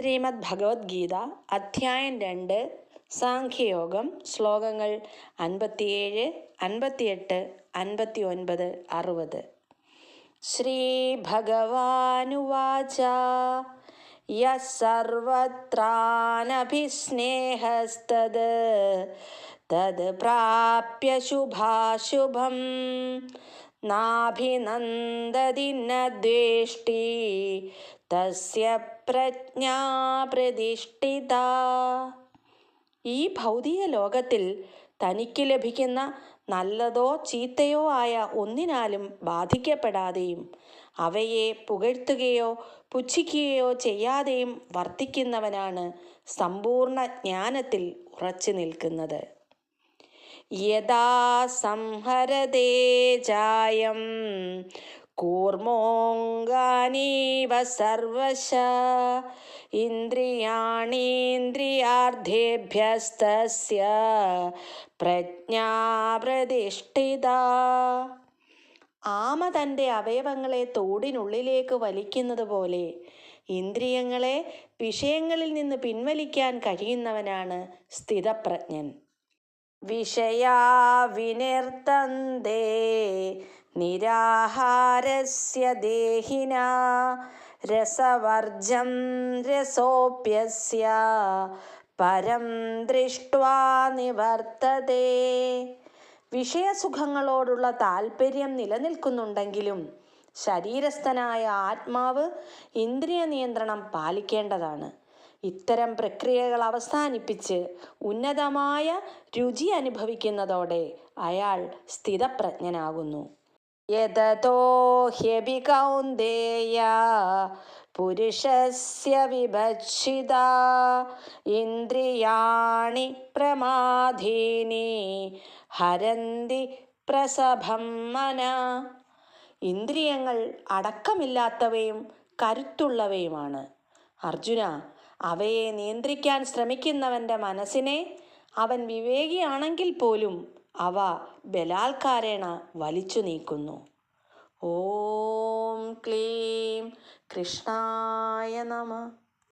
ശ്രീമദ് ഭഗവത്ഗീത അധ്യായം രണ്ട് സാഖ്യയോഗം ശ്ലോകങ്ങൾ അൻപത്തിയേഴ് അൻപത്തിയെട്ട് അൻപത്തി ഒൻപത് അറുപത്. ശ്രീഭഗവാനുവാച യർവത്രാനഭിസ്നേഹസ്തത് തത് പ്രാപ്യ ശുഭാശുഭം നാഭിനന്ദതി ന ദ്വേഷ്ടി തസ്യ പ്രജ്ഞാ പ്രതിഷ്ഠിത ഈ ഭൗതിക ലോകത്തിൽ തനിക്ക് ലഭിക്കുന്ന നല്ലതോ ചീത്തയോ ആയ ഒന്നിനാലും ബാധിക്കപ്പെടാതെയും അവയെ പുകഴ്ത്തുകയോ പുച്ഛിക്കുകയോ ചെയ്യാതെയും വർത്തിക്കുന്നവനാണ് സമ്പൂർണ ജ്ഞാനത്തിൽ ഉറച്ചു നിൽക്കുന്നത്. യഥാ സംഹരതേ ജായം കൂർമോങ്കാനീവ സർവശ. ഇന്ദ്രിയാണീന്ദ്രിയാർദ്ധേഭ്യസ്തസ്യ. പ്രജ്ഞാ ആമ തന്റെ അവയവങ്ങളെ തോടിനുള്ളിലേക്ക് വലിക്കുന്നത് പോലെ ഇന്ദ്രിയങ്ങളെ വിഷയങ്ങളിൽ നിന്ന് പിൻവലിക്കാൻ കഴിയുന്നവനാണ് സ്ഥിതപ്രജ്ഞൻ. വിഷയാ വിനിർത്തന്തേ. നിരാഹാരസ്യ ദേഹിന രസവർജം രസോപ്യസ്യ പരം ദൃഷ്ട്വാ നിവർത്തതേ വിഷയസുഖങ്ങളോടുള്ള താല്പര്യം നിലനിൽക്കുന്നുണ്ടെങ്കിലും ശരീരസ്ഥനായ ആത്മാവ് ഇന്ദ്രിയ നിയന്ത്രണം പാലിക്കേണ്ടതാണ്. ഇത്തരം പ്രക്രിയകൾ അവസാനിപ്പിച്ച് ഉന്നതമായ രുചി അനുഭവിക്കുന്നതോടെ അയാൾ സ്ഥിതപ്രജ്ഞനാകുന്നു. യതോ ഹ്യപി കൗന്ദേയ പുരുഷസ്യ വിഭക്ഷിത ഇന്ദ്രിയാണി പ്രമാധീനി ഹരന്തി പ്രസഭം മന ഇന്ദ്രിയങ്ങൾ അടക്കമില്ലാത്തവയും കരുത്തുള്ളവയുമാണ്. അർജുന അവയെ നിയന്ത്രിക്കാൻ ശ്രമിക്കുന്നവന്റെ മനസ്സിനെ അവൻ വിവേകിയാണെങ്കിൽ പോലും അവ ബലാൽക്കാരേണ വലിച്ചു നീക്കുന്നു. ഓം ക്ലീം കൃഷ്ണായ നമ.